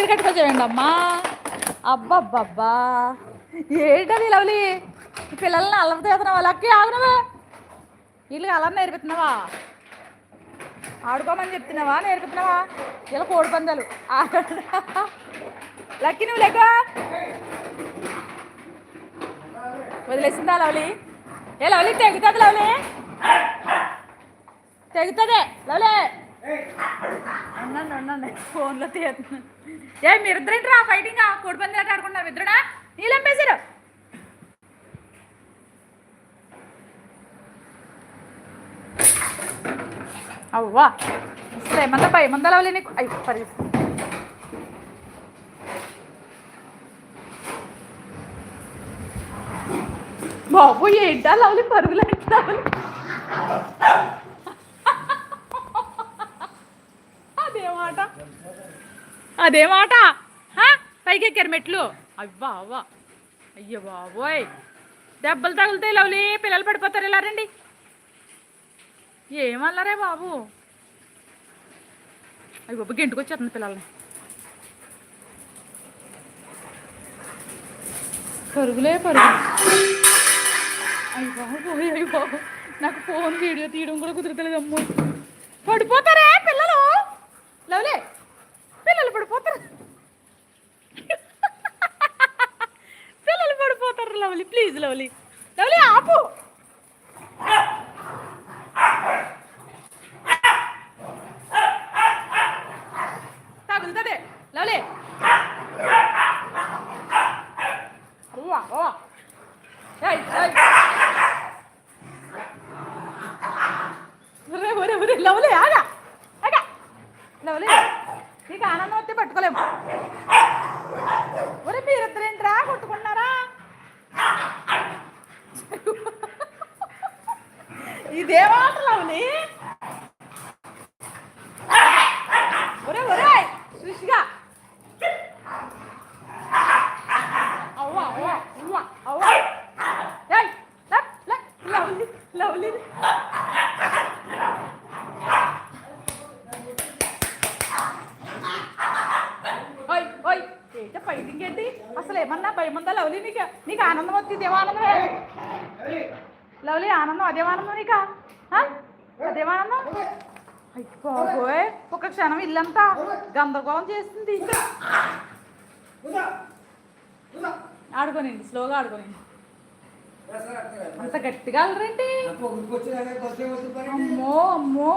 నా దగ్గర కట్టుకొచ్చేయండి అమ్మా. అబ్బబ్బబ్బా. ఏంటది లవ్లీ? పిల్లల్ని అల్లరి చేస్తున్నావా? లక్కి ఆగునవా. వీళ్ళకి అల్లరి నేర్పుతున్నావా ఆడుకోమని చెప్తున్నావా? నేర్పుతున్నావా ఇలా కోడి పందాలు. లక్కి నువ్వు లెక్క. వదిలేసిందా లవ్లీ? ఏ లవ్లీ తెగుతుంది లవ్లీ? తెగుతుంది. లవ్లీ. ఉండండి ఉండండి ఫోన్లో తీస్తున్నాను ఏ మీరిద్దరేంటి రా ఫైటింగ్ కోడి పంది ఆట ఆడుకున్నారు ఇద్దరుడా? నీళ్ళంపేశారు అవ్వా. అసలు ఏమన్నా పై ఉందా లవ్లీ నీకు? అయ్యి పరి బాబు ఏంటా లవ్లీ పరుగులు ఏంటా లవ్లీ అదే మాట అదే మాట హా? మెట్లు. అవ్వా అవ్వా. అయ్యో బాబోయ్. దెబ్బలు తగులుతాయి లవ్లీ పిల్లలు పడిపోతారు. ఇలా రండి. ఏమన్నారే బాబు? అవి బాబు గెంటుకు వచ్చేస్తుంది పిల్లల్ని. పరుగులే పరుగు. అయ్యి బాబు అయ్యి బాబు నాకు ఫోన్ వీడియో తీయడం కూడా కుదరతలేదు అమ్మో. పడిపోతారే పిల్లలు? లవ్లే పిల్లలు పడిపోతారు. పిల్లలు పడిపోతారు లవలి. ప్లీజ్ లవలి. లవలి ఆపు తగులుతుంది లవ్లీ అవ్వా అవ్వా ఏయ్ ఏయ్ ఒరే ఒరే ఒరే లవ్లీ ఆగా ఆగా లవ్లీ అన్నం ఆనందం వస్తే పట్టుకోలేము ఒరే మీరిద్దరేంట్రా కొట్టుకున్నారా ఇదేమాట లవ్లీ? ఒరే ఒరే సృష్టిగా. అవ్వా అవ్వా అవ్వా అవ్వా. లక్ లవ్లీ లవ్లీ ఫైటింగ్ ఏంటి? అసలు ఏమన్నా భయం ఉందా లవ్లీ నీకు? నీకు ఆనందం వస్తుంది ఇదేమో లవ్లీ ఆనందం అదేమానందం నీక నీకా? ఆ? ఆనందం? బాబోయ్ ఒక క్షణం ఇల్లంతా గందరగోళం చేస్తుంది. ఆడుకోనండి స్లోగా ఆడుకోనండి అంత గట్టిగా అల్లరేంటి? అమ్మో అమ్మో.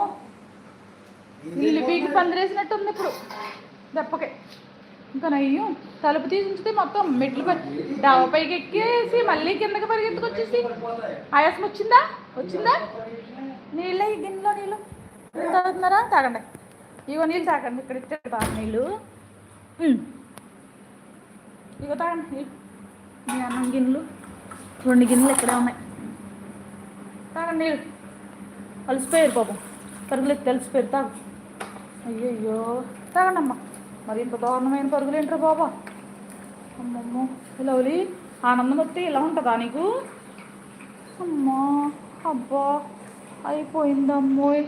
ఇల్లు పీకి పందిరేసినట్టు ఉంది ఇప్పుడు. దెబ్బకి. ఇంకా నయ్యం తలుపు తీసి ఉంచితే మొత్తం మెట్లు పై పైకి ఎక్కేసి మళ్ళీ కిందకి పరిగెత్తుకొచ్చేసి ఆయాసం వచ్చిందా? వచ్చిందా? నీళ్ళే ఈ గిన్నెలో నీళ్ళు. నీళ్ళు తాగుతున్నారా? తాగండి. ఇగో నీళ్ళు తాగండి. ఇక్కడ ఇచ్చారు బాగా నీళ్ళు. ఇగో తాగండి. మీ అన్నం గిన్నెలు. రెండు గిన్నెలు ఇక్కడే ఉన్నాయి. తాగండి నీళ్ళు. కలిసిపోయారు పాపం. పరుగులు తెలిసిపోయారు. తాగు. అయ్యయ్యో. తాగండి అమ్మా మరి ఇంత దారుణమైన పరుగులు ఏంట్రా బాబా? అమ్మమ్మో లవ్లీ ఆనందం వస్తే ఇలా ఉంటుందా నీకు? అమ్మా అబ్బా అయిపోయిందమ్మోయ్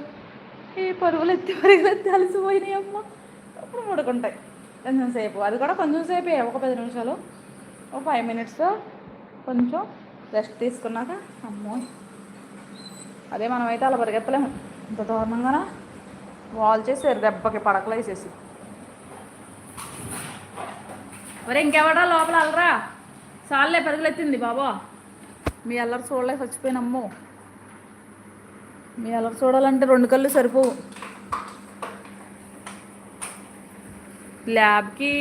ఈ పరుగులు ఎత్తి పరుగులు ఎత్తి అలసిపోయినాయి అమ్మ. అప్పుడు పడుకుంటాయి కొంచెం సేపు. అది కూడా కొంచెం సేపే ఒక పది నిమిషాలు. ఒక ఫైవ్ మినిట్స్ కొంచెం రెస్ట్ తీసుకున్నాక అమ్మో. అదే మనమైతే అలా పరిగెత్తలేము ఇంత దారుణంగా వాల్ చేసారు దెబ్బకి పడకలు వేసేసి ఒరే ఇంకెవడా లోపల అల్లరా? సార్లే పరుగులెత్తింది బాబా. మీ అల్లరి చూడలేక చచ్చిపోయినమ్మో. మీ అల్లరి చూడాలంటే రెండు కళ్ళు సరిపోవు ల్యాబ్కి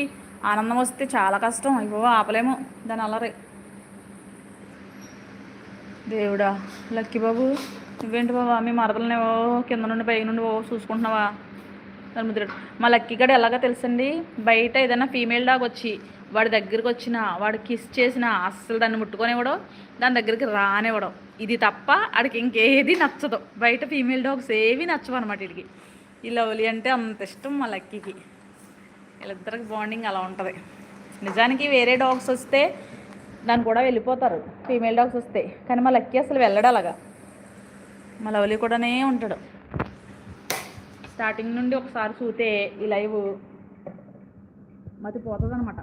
ఆనందం వస్తే చాలా కష్టం అయ్యో ఆపలేము దాని అల్లరి. దేవుడా లక్కీ బాబు నువ్వేంటి బాబా మీ మరదలనేవో కింద నుండి పైకి నుండి ఓ చూసుకుంటున్నావా? ముద్రడు మా లక్కీ గడ ఎలాగో తెలుసండి? బయట ఏదైనా ఫీమేల్ డాగ్ వచ్చి వాడి దగ్గరికి వచ్చిన వాడు కిస్ చేసినా అస్సలు దాన్ని ముట్టుకొనివ్వడం దాని దగ్గరికి రానివ్వడం. ఇది తప్ప ఆడికి ఇంకేది నచ్చదు. బయట ఫీమేల్ డాగ్స్ ఏవి నచ్చవు అనమాట వీడికి. ఈ లవ్లీ అంటే అంత ఇష్టం మా లక్కీకి. వీళ్ళిద్దరికి బాండింగ్ అలా ఉంటుంది. నిజానికి వేరే డాగ్స్ వస్తే దాన్ని కూడా వెళ్ళిపోతారు. ఫీమేల్ డాగ్స్ వస్తే. కానీ మా లక్కీ అసలు వెళ్ళడు అలాగా. మా లవ్లీ కూడానే ఉంటాడు. స్టార్టింగ్ నుండి ఒకసారి చూతే ఈ లైవ్ మతి పోతుంది అనమాట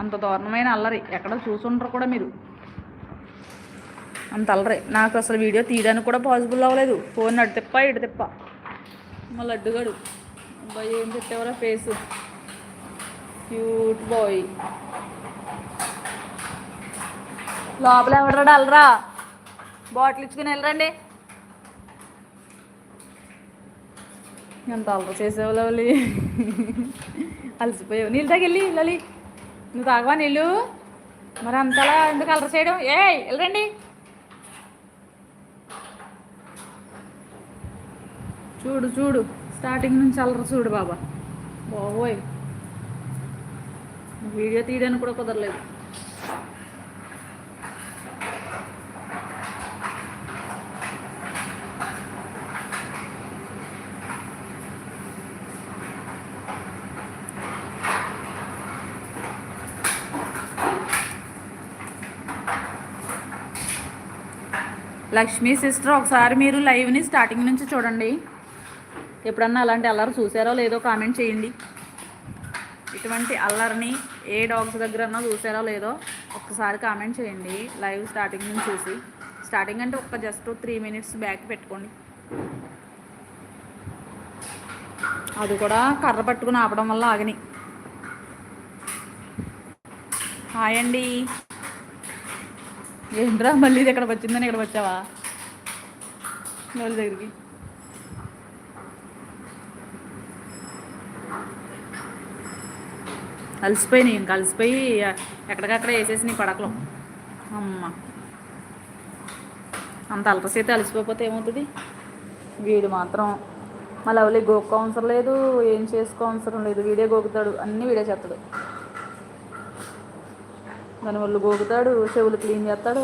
అంత దారుణమైన అల్లరి. ఎక్కడ చూసుంటారు కూడా మీరు? అంత అల్లరి. నాకు అసలు వీడియో తీయడానికి కూడా పాసిబుల్ అవ్వలేదు. ఫోన్ అటు తిప్ప ఇటు తిప్ప. మా లడ్డుగాడు. అబ్బాయి ఏం పెట్టేవరా ఫేస్? Cute boy. లోపల ఎవడరా? అల్లరా? బాటిల్ ఇచ్చుకుని వెళ్ళరండి. ఎంత అల్లరి చేసావు లలి అలసిపోయావు నీళ్ళు తాగెళ్ళి లలి నువ్వు తాగవా నీళ్ళు మరి అంతలా ఎందుకు అల్లరి చేయడం ఏ వెళ్ళండి చూడు చూడు స్టార్టింగ్ నుంచి అల్లరి చూడు బాబా. బాబోయ్. వీడియో తీయడానికి కూడా కుదరలేదు. లక్ష్మీ సిస్టర్ ఒకసారి మీరు లైవ్ని స్టార్టింగ్ నుంచి చూడండి. ఎప్పుడన్నా అలాంటి అల్లరి చూసారో లేదో కామెంట్ చేయండి. ఇటువంటి అల్లరిని ఏ డాగ్స్ దగ్గర అన్నా చూసారో లేదో ఒక్కసారి కామెంట్ చేయండి. లైవ్ స్టార్టింగ్ నుంచి చూసి. స్టార్టింగ్ అంటే ఒక జస్ట్ త్రీ మినిట్స్ బ్యాక్ పెట్టుకోండి. అది కూడా కర్ర పట్టుకుని ఆపడం వల్ల ఆగని. హాయ్ అండి. ఏంట్రా మళ్ళీ ఇది ఇక్కడికి వచ్చిందని ఇక్కడ వచ్చావా? వాళ్ళ దగ్గరికి. అలసిపోయినాయి ఇంకా అలసిపోయి ఎక్కడికక్కడ వేసేసి నీ పడకలు. అమ్మ. అంత అలకసేతే అలసిపోతే ఏమవుతుంది? వీడు మాత్రం మళ్ళీ అవలే గోక్క అవసరం లేదు ఏం చేసుకో అవసరం లేదు వీడే గోకుతాడు అన్నీ వీడే చేస్తాడు. దాని వల్ల గోగుతాడు చెవులు క్లీన్ చేస్తాడు.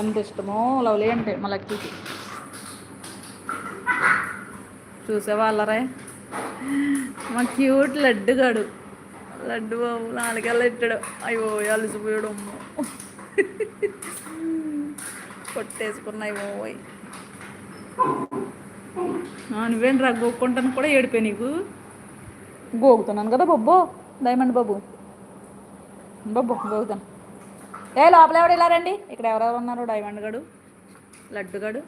ఎంత ఇష్టమో లవ్లీ అంటే మా లక్కీకి. చూసేవా అల్లరే మా క్యూట్ లడ్డుగాడు లడ్డు బాబు నాలుగల్లా ఇట్టాడు అయ్యో అలసిపోయాడు అమ్మో. కొట్టేసుకున్నాయి బాబోయ్. నువ్వేం రా గోక్కుంటాను కూడా ఏడిపోయి నీకు? గోగుతున్నాను కదా బొబ్బో డైమండ్ బాబు. బాబు గోగుతాను ఏ లోపల ఎవడు ఇలా రండి. ఇక్కడ ఎవరెవరు ఉన్నారు? డైమండ్ గడు లడ్డు గడు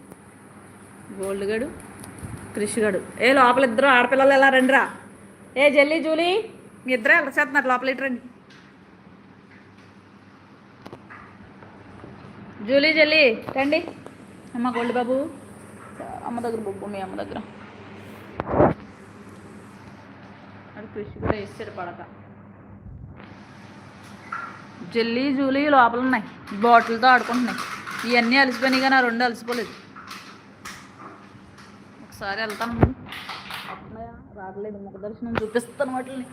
గోల్డ్ గడు క్రిష్ గడు. ఏ లోపల ఇద్దరు ఆడపిల్లలు ఎలా రండిరా? ఏ జల్లి జూలీ మీ ఇద్దరే ఎలా చేస్తున్నారు. లోపల ఇటు రండి. జూలీ జల్లి రండి. అమ్మ గోల్డ్ బాబు. అమ్మ దగ్గర బొబ్బు మీ అమ్మ దగ్గర. అది కృషి కూడా ఇస్తారు పడక జల్లి జూలీ లోపల ఉన్నాయి బాటిల్తో ఆడుకుంటున్నాయి. ఇవన్నీ అలసిపోయినాయి కానీ ఆ రెండు అలసిపోలేదు. ఒకసారి వెళ్తాను. వస్తున్నాయా? రావట్లేదు. ముఖ దర్శనం చూపిస్తాను వాటిని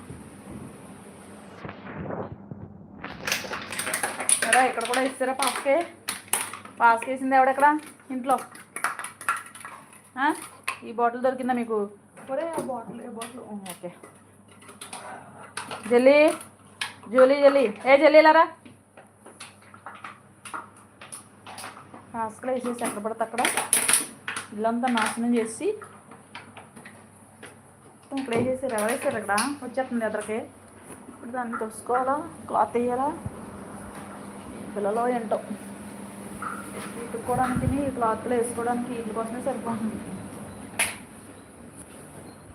సరే ఇక్కడ కూడా ఇస్తారా పాస్కే? పాస్ వేసింది ఎవడెక్కడ? ఇంట్లో. ఈ బాటిల్ దొరికిందా మీకు? ఒరే బాటిల్ బాటిల్? ఓకే. జల్లీ జూలీ జల్లి ఏ జల్లి లారా? వేసేసి ఎక్కడ పడితే అక్కడ. ఇల్లంతా నాశనం చేసి. ఇక్కడ వేసేసారు. ఎవరు వేసారు ఇక్కడ? వచ్చేస్తుంది ఎదరికి. ఇప్పుడు దాన్ని తెలుసుకోవాలా క్లాత్ వేయాలా? పిల్లలో ఏంటో. ఇట్టుకోవడానికి క్లాత్లో వేసుకోవడానికి వీటి కోసమే సరిపోతుంది.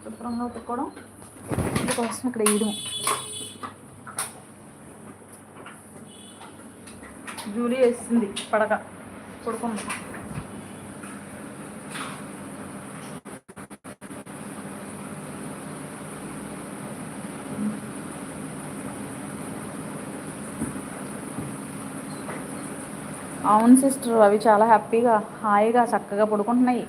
శుభ్రంగా ఉతుక్కోవడం. వీటి కోసం ఇక్కడ వేయడం. జూలీ వేసింది పడక. పడుకుంది అవును సిస్టర్ అవి చాలా హ్యాపీగా హాయిగా చక్కగా పడుకుంటున్నాయి.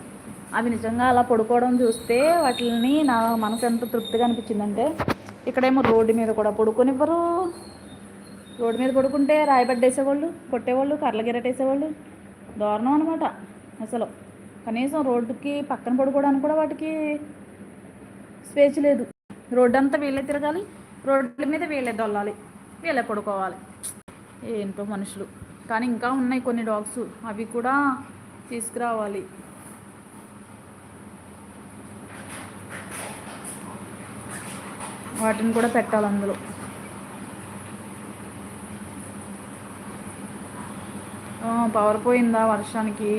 అవి నిజంగా అలా పడుకోవడం చూస్తే వాటిని నా మనసు ఎంత తృప్తిగా అనిపించిందంటే ఇక్కడేమో రోడ్డు మీద కూడా పడుకునివ్వరు. రోడ్డు మీద పడుకుంటే రాయబడ్డేసేవాళ్ళు కొట్టేవాళ్ళు కర్రల గిరటేసేవాళ్ళు దారుణం అనమాట అసలు. కనీసం రోడ్డుకి పక్కన పడుకోవడానికి కూడా వాటికి స్వేచ్ఛ లేదు. రోడ్డు అంతా వీళ్ళే తిరగాలి రోడ్ల మీద వీళ్ళే దొల్లాలి వీళ్ళే పడుకోవాలి. ఏంటో మనుషులు. కానీ ఇంకా ఉన్నాయి కొన్ని డాగ్స్ అవి కూడా తీసుకురావాలి. వాటిని కూడా పెట్టాలి అందులో. పవర్ పోయిందా వర్షానికి?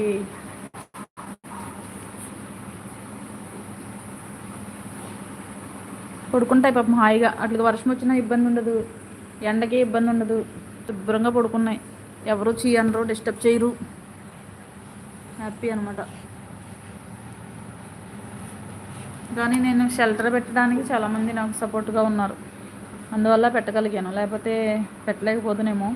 పడుకుంటాయి పాపం హాయిగా. అట్లా వర్షం వచ్చినా ఇబ్బంది ఉండదు. ఎండకి ఇబ్బంది ఉండదు. శుభ్రంగా పడుకున్నాయి. ఎవరు చేయనరు డిస్టర్బ్ చేయరు. హ్యాపీ అనమాట కానీ నేను షెల్టర్ పెట్టడానికి చాలామంది నాకు సపోర్ట్గా ఉన్నారు. అందువల్ల పెట్టగలిగాను. లేకపోతే పెట్టలేకపోతున్నామో.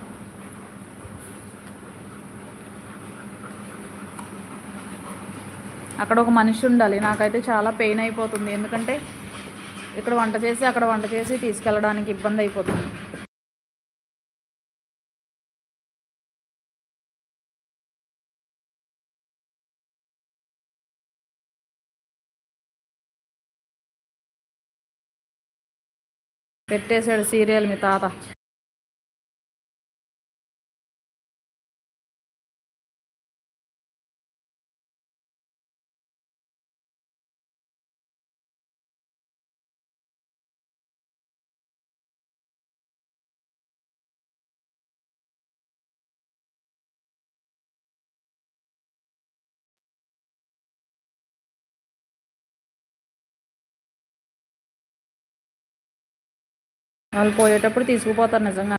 అక్కడ ఒక మనిషి ఉండాలి. నాకైతే చాలా పెయిన్ అయిపోతుంది. ఎందుకంటే ఇక్కడ వంట చేసి అక్కడ వంట చేసి తీసుకెళ్ళడానికి ఇబ్బంది అయిపోతుంది. పెట్టేశాడు సీరియల్ మీ తాత. వాళ్ళు పోయేటప్పుడు తీసుకుపోతారు నిజంగా.